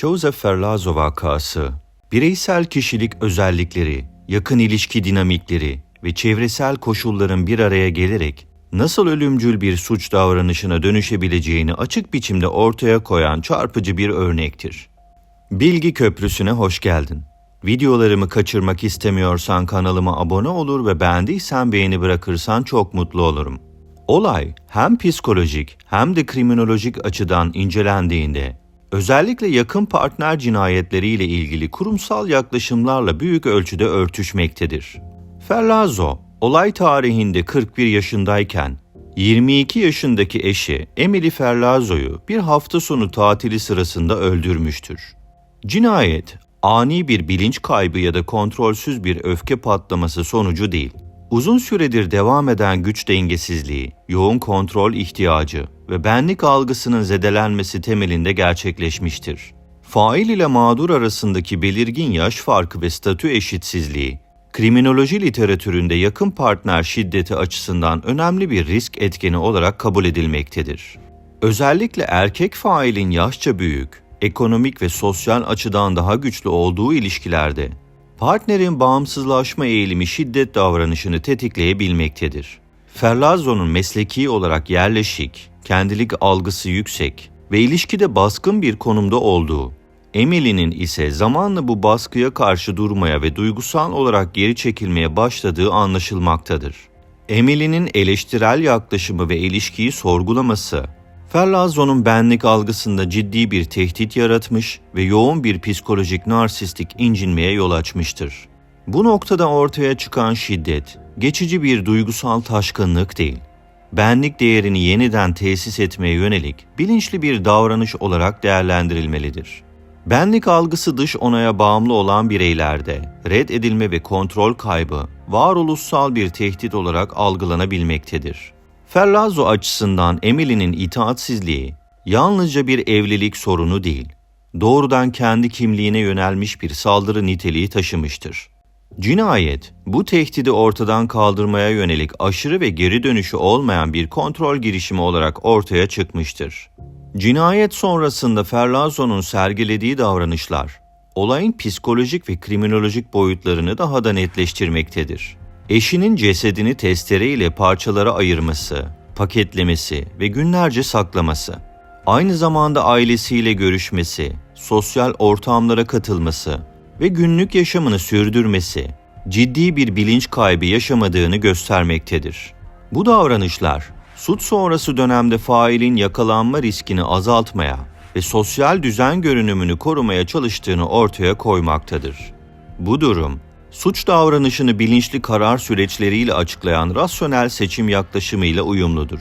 Joseph Ferlazo vakası, bireysel kişilik özellikleri, yakın ilişki dinamikleri ve çevresel koşulların bir araya gelerek nasıl ölümcül bir suç davranışına dönüşebileceğini açık biçimde ortaya koyan çarpıcı bir örnektir. Bilgi Köprüsü'ne hoş geldin. Videolarımı kaçırmak istemiyorsan kanalıma abone olur ve beğendiysen beğeni bırakırsan çok mutlu olurum. Olay hem psikolojik hem de kriminolojik açıdan incelendiğinde özellikle yakın partner cinayetleriyle ilgili kurumsal yaklaşımlarla büyük ölçüde örtüşmektedir. Ferlazo, olay tarihinde 41 yaşındayken 22 yaşındaki eşi Emily Ferlazo'yu bir hafta sonu tatili sırasında öldürmüştür. Cinayet, ani bir bilinç kaybı ya da kontrolsüz bir öfke patlaması sonucu değil. Uzun süredir devam eden güç dengesizliği, yoğun kontrol ihtiyacı ve benlik algısının zedelenmesi temelinde gerçekleşmiştir. Fail ile mağdur arasındaki belirgin yaş farkı ve statü eşitsizliği, kriminoloji literatüründe yakın partner şiddeti açısından önemli bir risk etkeni olarak kabul edilmektedir. Özellikle erkek failin yaşça büyük, ekonomik ve sosyal açıdan daha güçlü olduğu ilişkilerde partnerin bağımsızlaşma eğilimi şiddet davranışını tetikleyebilmektedir. Ferlazo'nun mesleki olarak yerleşik, kendilik algısı yüksek ve ilişkide baskın bir konumda olduğu, Emily'nin ise zamanla bu baskıya karşı durmaya ve duygusal olarak geri çekilmeye başladığı anlaşılmaktadır. Emily'nin eleştirel yaklaşımı ve ilişkiyi sorgulaması, Ferlazo'nun benlik algısında ciddi bir tehdit yaratmış ve yoğun bir psikolojik narsistik incinmeye yol açmıştır. Bu noktada ortaya çıkan şiddet, geçici bir duygusal taşkınlık değil, benlik değerini yeniden tesis etmeye yönelik bilinçli bir davranış olarak değerlendirilmelidir. Benlik algısı dış onaya bağımlı olan bireylerde red edilme ve kontrol kaybı varoluşsal bir tehdit olarak algılanabilmektedir. Ferlazo açısından Emily'nin itaatsizliği yalnızca bir evlilik sorunu değil, doğrudan kendi kimliğine yönelmiş bir saldırı niteliği taşımıştır. Cinayet, bu tehdidi ortadan kaldırmaya yönelik aşırı ve geri dönüşü olmayan bir kontrol girişimi olarak ortaya çıkmıştır. Cinayet sonrasında Ferlazo'nun sergilediği davranışlar, olayın psikolojik ve kriminolojik boyutlarını daha da netleştirmektedir. Eşinin cesedini testere ile parçalara ayırması, paketlemesi ve günlerce saklaması, aynı zamanda ailesiyle görüşmesi, sosyal ortamlara katılması ve günlük yaşamını sürdürmesi, ciddi bir bilinç kaybı yaşamadığını göstermektedir. Bu davranışlar, suç sonrası dönemde failin yakalanma riskini azaltmaya ve sosyal düzen görünümünü korumaya çalıştığını ortaya koymaktadır. Bu durum, suç davranışını bilinçli karar süreçleriyle açıklayan rasyonel seçim yaklaşımıyla uyumludur.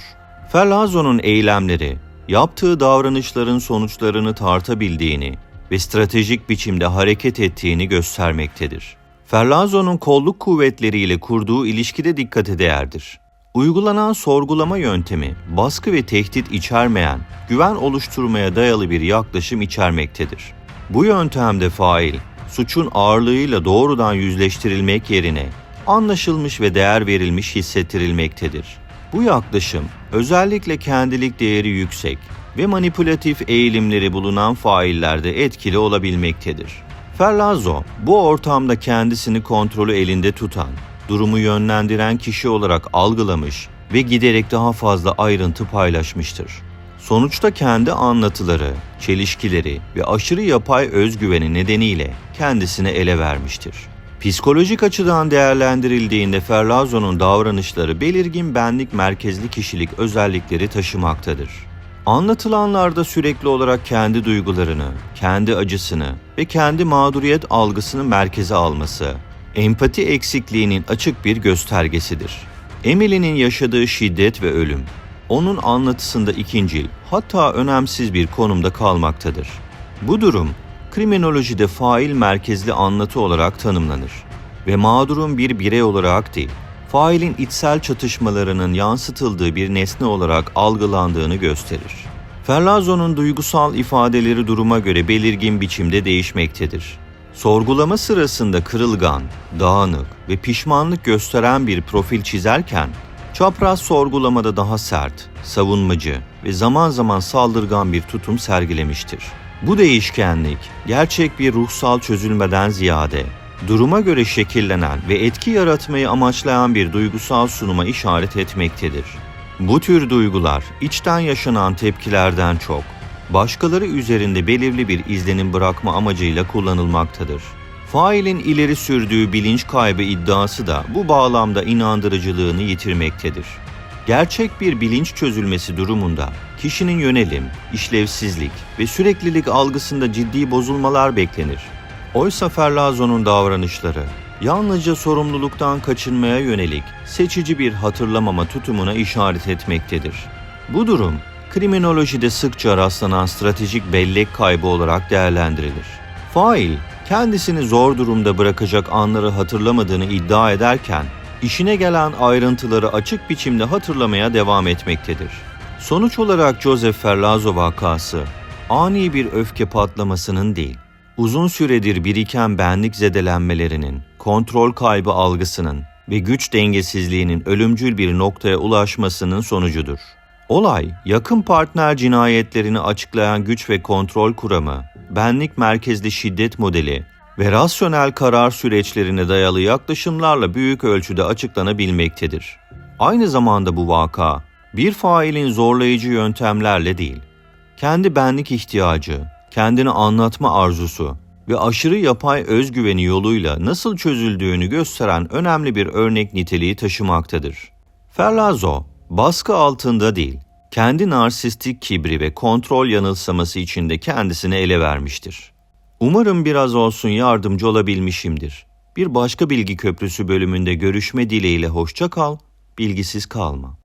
Ferlazo'nun eylemleri, yaptığı davranışların sonuçlarını tartabildiğini ve stratejik biçimde hareket ettiğini göstermektedir. Ferlazo'nun kolluk kuvvetleriyle kurduğu ilişkide dikkate değerdir. Uygulanan sorgulama yöntemi, baskı ve tehdit içermeyen, güven oluşturmaya dayalı bir yaklaşım içermektedir. Bu yöntemde fail, suçun ağırlığıyla doğrudan yüzleştirilmek yerine anlaşılmış ve değer verilmiş hissettirilmektedir. Bu yaklaşım özellikle kendilik değeri yüksek ve manipülatif eğilimleri bulunan faillerde etkili olabilmektedir. Ferlazo bu ortamda kendisini kontrolü elinde tutan, durumu yönlendiren kişi olarak algılamış ve giderek daha fazla ayrıntı paylaşmıştır. Sonuçta kendi anlatıları, çelişkileri ve aşırı yapay özgüveni nedeniyle kendisine ele vermiştir. Psikolojik açıdan değerlendirildiğinde Ferlazo'nun davranışları belirgin benlik merkezli kişilik özellikleri taşımaktadır. Anlatılanlarda sürekli olarak kendi duygularını, kendi acısını ve kendi mağduriyet algısını merkeze alması, empati eksikliğinin açık bir göstergesidir. Emily'nin yaşadığı şiddet ve ölüm, onun anlatısında ikincil, hatta önemsiz bir konumda kalmaktadır. Bu durum, kriminolojide fail merkezli anlatı olarak tanımlanır ve mağdurun bir birey olarak değil, failin içsel çatışmalarının yansıtıldığı bir nesne olarak algılandığını gösterir. Ferlazo'nun duygusal ifadeleri duruma göre belirgin biçimde değişmektedir. Sorgulama sırasında kırılgan, dağınık ve pişmanlık gösteren bir profil çizerken, çapraz sorgulamada daha sert, savunmacı ve zaman zaman saldırgan bir tutum sergilemiştir. Bu değişkenlik gerçek bir ruhsal çözülmeden ziyade duruma göre şekillenen ve etki yaratmayı amaçlayan bir duygusal sunuma işaret etmektedir. Bu tür duygular içten yaşanan tepkilerden çok başkaları üzerinde belirli bir izlenim bırakma amacıyla kullanılmaktadır. Failin ileri sürdüğü bilinç kaybı iddiası da bu bağlamda inandırıcılığını yitirmektedir. Gerçek bir bilinç çözülmesi durumunda kişinin yönelim, işlevsizlik ve süreklilik algısında ciddi bozulmalar beklenir. Oysa Ferlazo'nun davranışları yalnızca sorumluluktan kaçınmaya yönelik seçici bir hatırlamama tutumuna işaret etmektedir. Bu durum kriminolojide sıkça rastlanan stratejik bellek kaybı olarak değerlendirilir. Fail kendisini zor durumda bırakacak anları hatırlamadığını iddia ederken işine gelen ayrıntıları açık biçimde hatırlamaya devam etmektedir. Sonuç olarak Joseph Ferlazo vakası ani bir öfke patlamasının değil, uzun süredir biriken benlik zedelenmelerinin, kontrol kaybı algısının ve güç dengesizliğinin ölümcül bir noktaya ulaşmasının sonucudur. Olay, yakın partner cinayetlerini açıklayan güç ve kontrol kuramı, benlik merkezli şiddet modeli ve rasyonel karar süreçlerine dayalı yaklaşımlarla büyük ölçüde açıklanabilmektedir. Aynı zamanda bu vaka, bir failin zorlayıcı yöntemlerle değil, kendi benlik ihtiyacı, kendini anlatma arzusu ve aşırı yapay özgüveni yoluyla nasıl çözüldüğünü gösteren önemli bir örnek niteliği taşımaktadır. Ferlazo, baskı altında değil, kendi narsistik kibri ve kontrol yanılsaması içinde kendisini ele vermiştir. Umarım biraz olsun yardımcı olabilmişimdir. Bir başka bilgi köprüsü bölümünde görüşme dileğiyle hoşça kal, bilgisiz kalma.